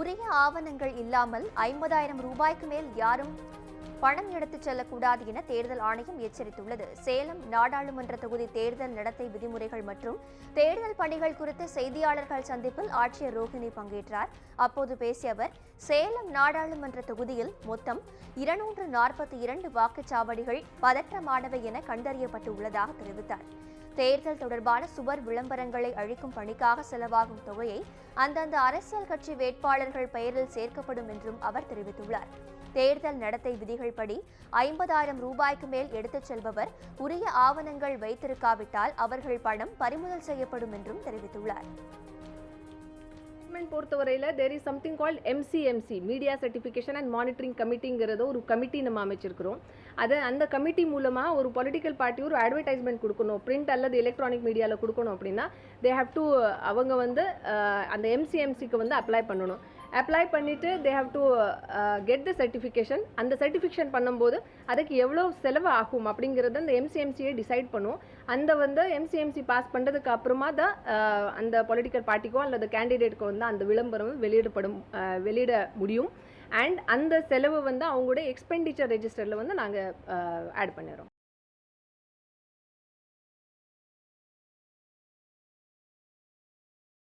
உரிய ஆவணங்கள் இல்லாமல் ஐம்பதாயிரம் ரூபாய்க்கு மேல் யாரும் பணம் எடுத்துச் செல்லக்கூடாது என தேர்தல் ஆணையம் எச்சரித்துள்ளது. சேலம் நாடாளுமன்ற தொகுதி தேர்தல் நடத்தை விதிமுறைகள் மற்றும் தேர்தல் பணிகள் குறித்து செய்தியாளர்கள் சந்திப்பில் ஆட்சியர் ரோஹிணி பங்கேற்றார். அப்போது பேசிய அவர் சேலம் நாடாளுமன்ற தொகுதியில் மொத்தம் இருநூற்று நாற்பத்தி இரண்டு வாக்குச்சாவடிகள் பதற்றமானவை என கண்டறியப்பட்டுள்ளதாக தெரிவித்தார். தேர்தல் தொடர்பான சுவர் விளம்பரங்களை அழிக்கும் பணிக்காக செலவாகும் தொகையை அந்தந்த அரசியல் கட்சி வேட்பாளர்கள் பெயரில் சேர்க்கப்படும் என்றும் அவர் தெரிவித்துள்ளார். தேர்தல் நடத்தை விதிகள் படி ஐம்பதாயிரம் ரூபாய்க்கு மேல் எடுத்துச் செல்பவர் உரிய ஆவணங்கள் வைத்திருக்காவிட்டால் அவர்கள் பணம் பறிமுதல் செய்யப்படும் என்றும் தெரிவித்துள்ளார். கவர்மெண்ட் பொறுத்தவரையில் there is something called MCMC media certification and monitoring கமிட்டிங்கிறத ஒரு கமிட்டி நம்ம அமைச்சிருக்கிறோம். அது அந்த கமிட்டி மூலமாக ஒரு பொலிட்டிக்கல் பார்ட்டி ஒரு அட்வர்டைஸ்மெண்ட் கொடுக்கணும். பிரிண்ட் அல்லது எலக்ட்ரானிக் மீடியாவில் கொடுக்கணும் அப்படின்னா தே ஹாவ் டு அவங்க வந்து அந்த எம்சிஎம்சிக்கு வந்து அப்ளை பண்ணணும். அப்ளை பண்ணிவிட்டு they have to get the certification அந்த சர்டிஃபிகேஷன் பண்ணும்போது அதுக்கு எவ்வளோ செலவு ஆகும் அப்படிங்கிறத அந்த எம்சிஎம்சியை டிசைட் பண்ணும். அந்த வந்து எம்சிஎம்சி பாஸ் பண்ணுறதுக்கு அப்புறமா தான் uh, அந்த பொலிட்டிக்கல் பார்ட்டிக்கோ அல்லது கேண்டிடேட்டுக்கோ வந்து அந்த விளம்பரம் வெளியிடப்படும் uh, வெளியிட முடியும். அண்ட் அந்த செலவு வந்து அவங்களுடைய எக்ஸ்பெண்டிச்சர் ரெஜிஸ்டரில் வந்து நாங்கள் ஆட் uh, பண்ணிடுறோம்.